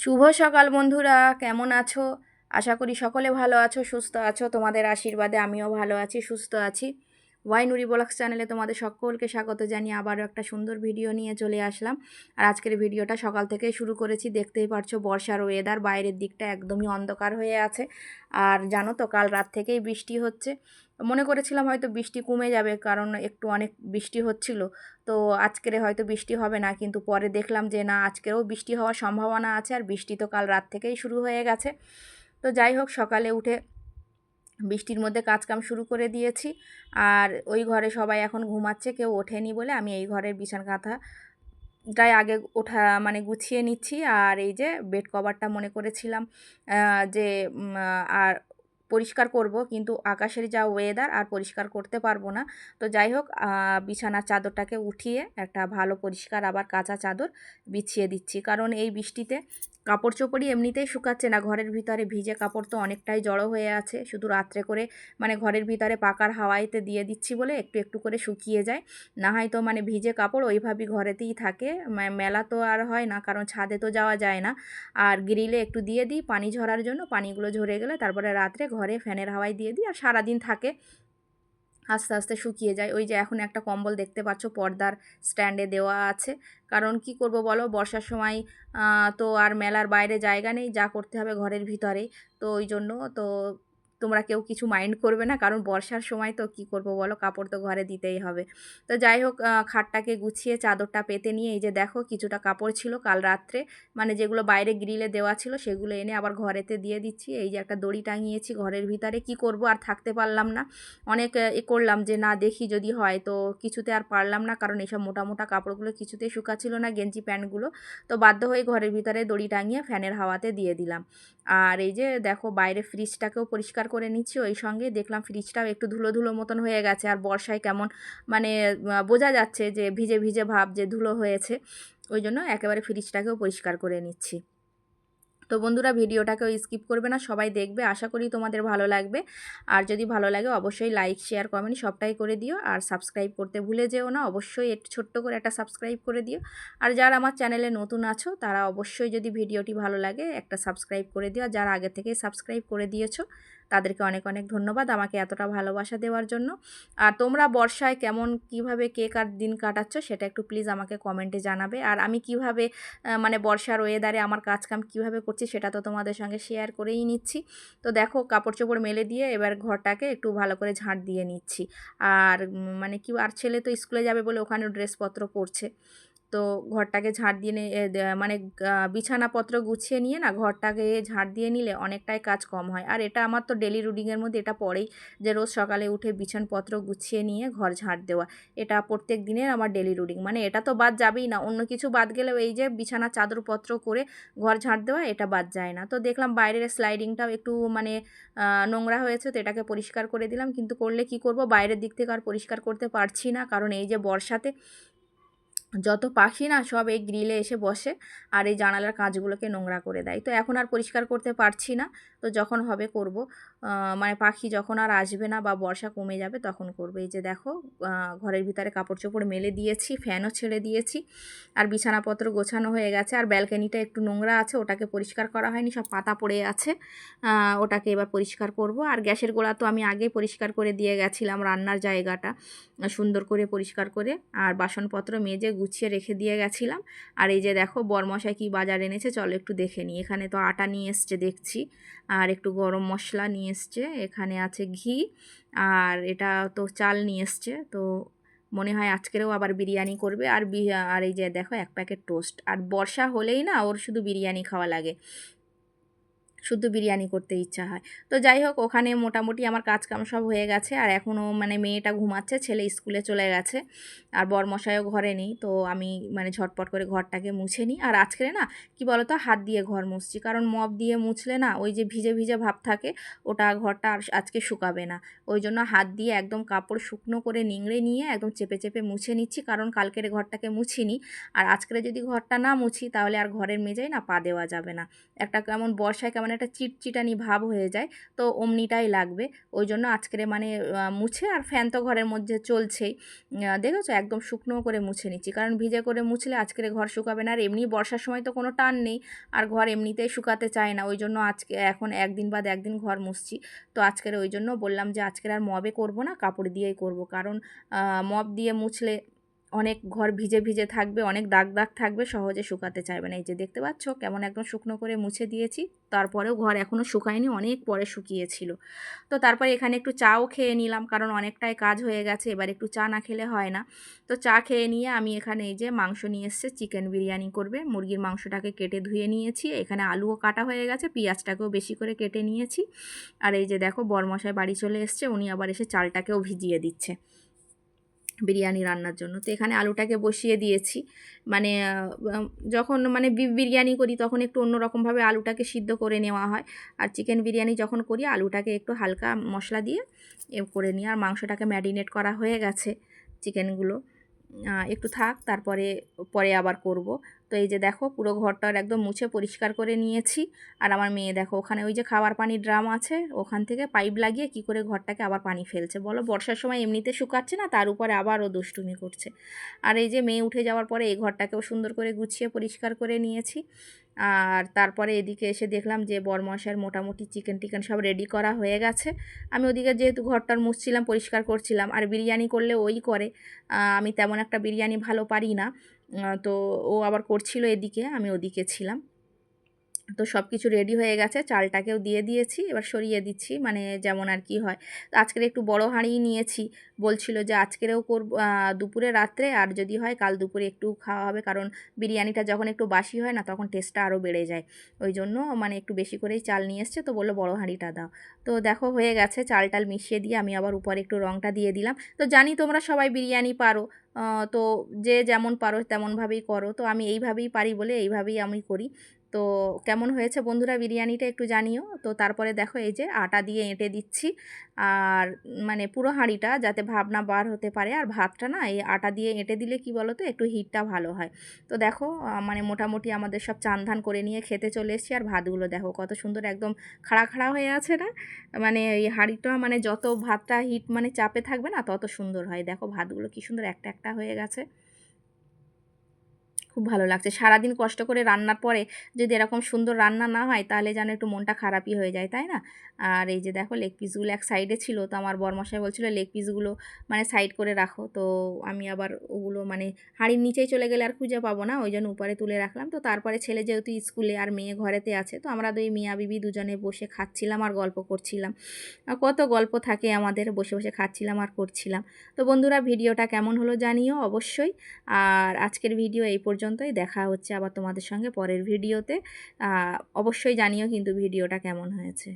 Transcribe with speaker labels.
Speaker 1: শুভ সকাল বন্ধুরা, কেমন আছো? আশা করি সকলে ভালো আছো, সুস্থ আছো। তোমাদের আশীর্বাদে আমিও ভালো আছি, সুস্থ আছি। ওয়াই নুরি ব্লগস চ্যানেলে তোমাদের সকলকে স্বাগত জানিয়ে আবারও একটা সুন্দর ভিডিও নিয়ে চলে আসলাম। আর আজকের ভিডিওটা সকাল থেকে শুরু করেছি, দেখতেই পারছ বর্ষার ওয়েদার বাইরের দিকটা একদমই অন্ধকার হয়ে আছে। আর জানো তো, কাল রাত থেকেই বৃষ্টি হচ্ছে। মনে করেছিলাম হয়তো বৃষ্টি কমে যাবে, কারণ একটু অনেক বৃষ্টি হচ্ছিল। তো আজকের হয়তো বৃষ্টি হবে না, কিন্তু পরে দেখলাম যে না আজকেরও বৃষ্টি হওয়ার সম্ভাবনা আছে, আর বৃষ্টি তো কাল রাত থেকেই শুরু হয়ে গেছে। তো যাই হোক, সকালে উঠে বৃষ্টির মধ্যে কাজকাম শুরু করে দিয়েছি। আর ওই ঘরে সবাই এখন ঘুমাচ্ছে, কেউ ওঠেনি বলে আমি এই ঘরের বিছান কাঁথা টাই আগে ওঠা মানে গুছিয়ে নিচ্ছি। আর এই যে বেড কভারটা মনে করেছিলাম যে আর পরিষ্কার করব, কিন্তু আকাশের যা ওয়েদার আর পরিষ্কার করতে পারব না। তো যাই হোক বিছানার চাদরটাকে উঠিয়ে একটা ভালো পরিষ্কার আবার কাঁচা চাদর বিছিয়ে দিচ্ছি। কারণ এই বৃষ্টিতে কাপড় চোপড়ই এমনিতেই শুকাচ্ছে না, ঘরের ভিতরে ভিজে কাপড় তো অনেকটাই জড়ো হয়ে আছে। শুধু রাত্রে করে মানে ঘরের ভিতরে পাকার হাওয়াইতে দিয়ে দিচ্ছি বলে একটু একটু করে শুকিয়ে যায়। না হয় তো মানে ভিজে কাপড় ওইভাবেই ঘরেতেই থাকে। মেলা তো আর হয় না, কারণ ছাদে তো যাওয়া যায় না। আর গ্রিলে একটু দিয়ে দিই পানি ঝরার জন্য, পানিগুলো ঝরে গেলে তারপরে রাত্রে ফ্যানের হাওয়ায় দিয়ে দিই আর সারাদিন থাকে। আস্তে আস্তে শুকিয়ে যায়। ওই যে এখন একটা কম্বল দেখতে পাচ্ছ, পর্দার স্ট্যান্ডে দেওয়া আছে। কারণ কি করব বলো? বর্ষার সময় তো আর মেলার বাইরে জায়গা নেই। যা করতে হবে ঘরের ভিতরে তো ওই জন্য তো তোমরা কেউ কিছু মাইন্ড করবে না। কারণ বর্ষার সময় তো কি করব বলো? কাপড় তো ঘরে দিতেই হবে। তো যাই হোক খাটটাকে গুছিয়ে চাদরটা পেতে নিয়ে এই যে দেখো কিছুটা কাপড় ছিল কাল রাত্রে। মানে যেগুলো বাইরে গ্রিলে দেওয়া ছিল সেগুলো এনে আবার ঘরেতে দিয়ে দিচ্ছি। এই যে একটা দড়ি টাঙিয়েছি ঘরের ভিতরে। কি করব? আর থাকতে পারলাম না। অনেক এ করলাম যে না দেখি যদি হয় তো কিছুতে আর পারলাম না। কারণ এইসব মোটা মোটা কাপড়গুলো কিছুতে শুকাচ্ছিল না, গেঞ্জি প্যান্টগুলো। তো বাধ্য হয়ে ঘরের ভিতরে দড়ি টাঙিয়ে ফ্যানের হাওয়াতে দিয়ে দিলাম। আর এই যে দেখো বাইরে ফ্রিজটাকেও পরিষ্কার করে নিচ্ছি, ওই সঙ্গে দেখলাম ফ্রিজটাও একটু ধুলো ধুলো মতন হয়ে গেছে। আর বর্ষায় কেমন মানে বোঝা যাচ্ছে যে ভিজে ভিজে ভাব যে ধুলো হয়েছে, ওই জন্য একেবারে ফ্রিজটাকেও পরিষ্কার করে নিচ্ছি। তো বন্ধুরা ভিডিওটাকেও স্কিপ করবে না, সবাই দেখবে। আশা করি তোমাদের ভালো লাগবে। আর যদি ভালো লাগে, অবশ্যই লাইক শেয়ার কমেন্ট সবটাই করে দিও। আর সাবস্ক্রাইব করতে ভুলে যেও না, অবশ্যই একটু ছোট্ট করে একটা সাবস্ক্রাইব করে দিও। আর যারা আমার চ্যানেলে নতুন আছো, তারা অবশ্যই যদি ভিডিওটি ভালো লাগে, একটা সাবস্ক্রাইব করে দিও। আর যারা আগে থেকেই সাবস্ক্রাইব করে দিয়েছ তাদেরকে অনেক অনেক ধন্যবাদ আমাকে এতটা ভালোবাসা দেওয়ার জন্য। আর তোমরা বর্ষায় কেমন, কীভাবে কে কার দিন কাটাচ্ছ সেটা একটু প্লিজ আমাকে কমেন্টে জানাবে। আর আমি কীভাবে মানে বর্ষার ওয়েদারে আমার কাজকাম কীভাবে করছি সেটা তো তোমাদের সঙ্গে শেয়ার করেই নিচ্ছি। তো দেখো কাপড় চোপড় মেলে দিয়ে এবার ঘরটাকে একটু ভালো করে ঝাঁট দিয়ে নিচ্ছি। আর মানে কি, আর ছেলে তো স্কুলে যাবে বলে ওখানে ড্রেসপত্র পরছে। তো ঘরটাকে ঝাড় দিয়ে মানে বিছানাপত্র গুছিয়ে নিয়ে না ঘরটাকে ঝাড় দিয়ে নিলে অনেকটাই কাজ কম হয়। আর এটা আমার তো ডেলি রুটিনের মধ্যে এটা পড়েই যে রোজ সকালে উঠে বিছানপত্র গুছিয়ে নিয়ে ঘর ঝাড় দেওয়া। এটা প্রত্যেক দিনের আমার ডেলি রুটিন মানে এটা তো বাদ যাবেই না। অন্য কিছু বাদ গেলেও এই যে বিছানা চাদরপত্র করে ঘর ঝাড় দেওয়া, এটা বাদ যায় না। তো দেখলাম বাইরের স্লাইডিংটাও একটু মানে নোংরা হয়েছে তো এটাকে পরিষ্কার করে দিলাম। কিন্তু করলে কি করব? বাইরের দিক থেকে আর পরিষ্কার করতে পারছি না। কারণ এই যে বর্ষাতে যত পাখি না সব এই গ্রিলে এসে বসে আর এই জানালার কাঁচগুলোকে নোংরা করে দেয়। তো এখন আর পরিষ্কার করতে পারছি না। তো যখন হবে করব। মানে পাখি যখন আর আসবে না বা বর্ষা কমে যাবে তখন করবে। এই যে দেখো ঘরের ভিতরে কাপড় চোপড় মেলে দিয়েছি, ফ্যানও ছেড়ে দিয়েছি আর বিছানাপত্র গোছানো হয়ে গেছে আর ব্যালকানিটা একটু নোংরা আছে, ওটাকে পরিষ্কার করা হয়নি, সব পাতা পড়ে আছে। ওটাকে এবার পরিষ্কার করব। আর গ্যাসের গোড়া তো আমি আগে পরিষ্কার করে দিয়ে গেছিলাম রান্নার জায়গাটা, সুন্দর করে পরিষ্কার করে। আর বাসনপত্র মেজে গুছিয়ে রেখে দিয়ে গেছিলাম। আর এই যে দেখো, বরমশাই কি বাজার এনেছে, চলো একটু দেখে নিই। এখানে তো আটা নিয়ে এসছে দেখছি, আর একটু গরম মশলা নিয়ে এসছে। এখানে আছে ঘি, আর এটা তো চাল নিয়ে এসছে। তো মনে হয় আজকেরও আবার বিরিয়ানি করবে। আর বি আর এই যে দেখো, এক প্যাকেট টোস্ট। আর বর্ষা হলেই না, ওর শুধু বিরিয়ানি খাওয়া লাগে। শুধু বিরিয়ানি করতে ইচ্ছা হয়। তো যাই হোক ওখানে মোটামুটি আমার কাজ কাম সব হয়ে গেছে। আর এখনও মানে মেয়েটা ঘুমাচ্ছে, ছেলে স্কুলে চলে গেছে। আর বরমশাইও ঘরে নেই, তো আমি মানে ঝটপট করে ঘরটাকে মুছে নিই। আর আজকে না, কি বলতো, হাত দিয়ে ঘর মুছছি। কারণ মপ দিয়ে মুছলে না, ওই যে ভিজে ভিজে ভাব থাকে, ওটা ঘরটা আর আজকে শুকাবে না। ওই জন্য হাত দিয়ে একদম কাপড় শুকনো করে নিংড়ে নিয়ে একদম চেপে চেপে মুছে নিচ্ছি। কারণ কালকের ঘরটাকে মুছিনি। আর আজকের যদি ঘরটা না মুছি, তাহলে আর ঘরের মেজাই না পা দেওয়া যাবে না। একটা কেমন বর্ষায় কেমন মানে একটা চিটচিটানি ভাব হয়ে যায়। তো অমনিটাই লাগবে। ওই জন্য আজকের মানে মুছে আর ফ্যান তো ঘরের মধ্যে চলছেই। দেখেছ? একদম শুকনো করে মুছে নিচ্ছি। কারণ ভিজে করে মুছলে আজকের ঘর শুকাবে না। আর এমনি বর্ষার সময় তো কোনো টান নেই। আর ঘর এমনিতেই শুকাতে চায় না। ওই জন্য আজকে, এখন একদিন বাদ একদিন ঘর মুছছি। তো আজকের ওই জন্য বললাম যে, আজকের আর মবে করব না, কাপড় দিয়েই করব। কারণ মব দিয়ে মুছলে অনেক ঘর ভিজে ভিজে থাকবে, অনেক দাগ দাগ থাকবে, সহজে শুকাতে চাইবে না। এই যে দেখতে পাচ্ছ, কেমন একদম শুকনো করে মুছে দিয়েছি। তারপরেও ঘর এখনও শুকায়নি, অনেক পরে শুকিয়েছিল। তো তারপরে এখানে একটু চাও খেয়ে নিলাম, কারণ অনেকটাই কাজ হয়ে গেছে, এবার একটু চা না খেলে হয় না। তো চা খেয়ে নিয়ে আমি এখানে এই যে মাংস নিয়ে এসছে, চিকেন বিরিয়ানি করবে। মুরগির মাংসটাকে কেটে ধুয়ে নিয়েছি, এখানে আলুও কাটা হয়ে গেছে, পেঁয়াজটাকেও বেশি করে কেটে নিয়েছি। আর এই যে দেখো, বরমশাই বাড়ি চলে এসছে, উনি আবার এসে চালটাকেও ভিজিয়ে দিচ্ছে। বিরিয়ানি রান্নার জন্য। তো এখানে আলুটাকে বসিয়ে দিয়েছি। মানে যখন মানে বিফ বিরিয়ানি করি তখন একটু অন্যরকমভাবে আলুটাকে সিদ্ধ করে নেওয়া হয়। আর চিকেন বিরিয়ানি যখন করি, আলুটাকে একটু হালকা মশলা দিয়ে এ করে নিই। আর মাংসটাকে ম্যারিনেট করা হয়ে গেছে চিকেনগুলো। একটু থাক, তারপরে, পরে আবার করব। তো এই যে দেখো পুরো ঘরটার একদম মুছে পরিষ্কার করে নিয়েছি। আর আমার মেয়ে দেখো ওখানে ওই যে খাবার পানির ড্রাম আছে, ওখান থেকে পাইপ লাগিয়ে কি করে ঘরটাকে আবার পানি ফেলছে বলো? বর্ষার সময় এমনিতে শুকাচ্ছে না, তার উপরে আবারও দুষ্টুমি করছে। আর এই যে মেয়ে উঠে যাওয়ার পরে এই ঘরটাকেও সুন্দর করে গুছিয়ে পরিষ্কার করে নিয়েছি। আর তারপরে এদিকে এসে দেখলাম যে বরমশার মোটামুটি চিকেন টিকেন সব রেডি করা হয়ে গেছে। আমি ওদিকে যেহেতু ঘরটার মুছছিলাম, পরিষ্কার করছিলাম, আর বিরিয়ানি করলে ওই করে। আমি তেমন একটা বিরিয়ানি ভালো পারি না। তো ও আবার করছিল এদিকে আমি ওদিকে ছিলাম। তো সব কিছু রেডি হয়ে গেছে, চালটাকেও দিয়ে দিয়েছি, এবার সরিয়ে দিচ্ছি মানে যেমন আর কি হয়। তো আজকের একটু বড় হাঁড়ি নিয়েছি, বলছিল যে আজকেরও করব দুপুরে, রাত্রে, আর যদি হয় কাল দুপুরে একটু খাওয়া হবে, কারণ বিরিয়ানিটা যখন একটু বাসি হয় না, তখন টেস্টটা আরও বেড়ে যায়। ওই জন্য মানে একটু বেশি করেই চাল নিয়ে এসছে, তো বলল বড় হাঁড়িটা দাও। তো দেখো হয়ে গেছে, চাল টাল মিশিয়ে দিয়ে আমি আবার উপরে একটু রঙটা দিয়ে দিলাম। তো জানি তোমরা সবাই বিরিয়ানি পারো তো যে যেমন পারো তেমনভাবেই করো। তো আমি এইভাবেই পারি বলে এইভাবেই আমি করি। তো কেমন হয়েছে বন্ধুরা বিরিয়ানিটা একটু জানিও? তো তারপরে দেখো এই যে আটা দিয়ে এঁটে দিচ্ছি। আর মানে পুরো হাঁড়িটা যাতে ভাবনা বার হতে পারে। আর ভাতটা না, এই আটা দিয়ে এঁটে দিলে কি বলো তো একটু হিটটা ভালো হয়। তো দেখো মানে মোটামুটি আমাদের সব চান ধান করে নিয়ে খেতে চলে এসেছি। আর ভাতগুলো দেখো, কত সুন্দর একদম খাড়া খাড়া হয়ে আছে না? মানে এই হাঁড়িটা মানে যত ভাতটা হিট মানে চাপে থাকবে না, তত সুন্দর হয়। দেখো ভাতগুলো কি সুন্দর একটা একটা হয়ে গেছে। খুব ভালো লাগছে। সারাদিন কষ্ট করে রান্নার পরে যদি এরকম সুন্দর রান্না না হয়, তাহলে যেন একটু মনটা খারাপই হয়ে যায়, তাই না? আর এই যে দেখো লেগ পিসগুলো এক সাইডে ছিল, তো আমার বরমশাই বলছিল লেগ পিসগুলো মানে সাইড করে রাখো। তো আমি আবার ওগুলো মানে হাঁড়ির নিচেই চলে গেলে আর খুঁজে পাবো না, ওই জন্য উপরে তুলে রাখলাম। তো তারপরে ছেলে যেহেতু স্কুলে আর মেয়ে ঘরেতে আছে, তো আমরা দুই মিয়া বিবি দুজনে বসে খাচ্ছিলাম আর গল্প করছিলাম। কত গল্প থাকে আমাদের, বসে বসে খাচ্ছিলাম আর করছিলাম। তো বন্ধুরা, ভিডিওটা কেমন হলো জানিও অবশ্যই। আর আজকের ভিডিও এই পর্যন্তই। দেখা হচ্ছে আবার তোমাদের সঙ্গে পরের ভিডিওতে। অবশ্যই জানিও কিন্তু ভিডিওটা কেমন হয়েছে।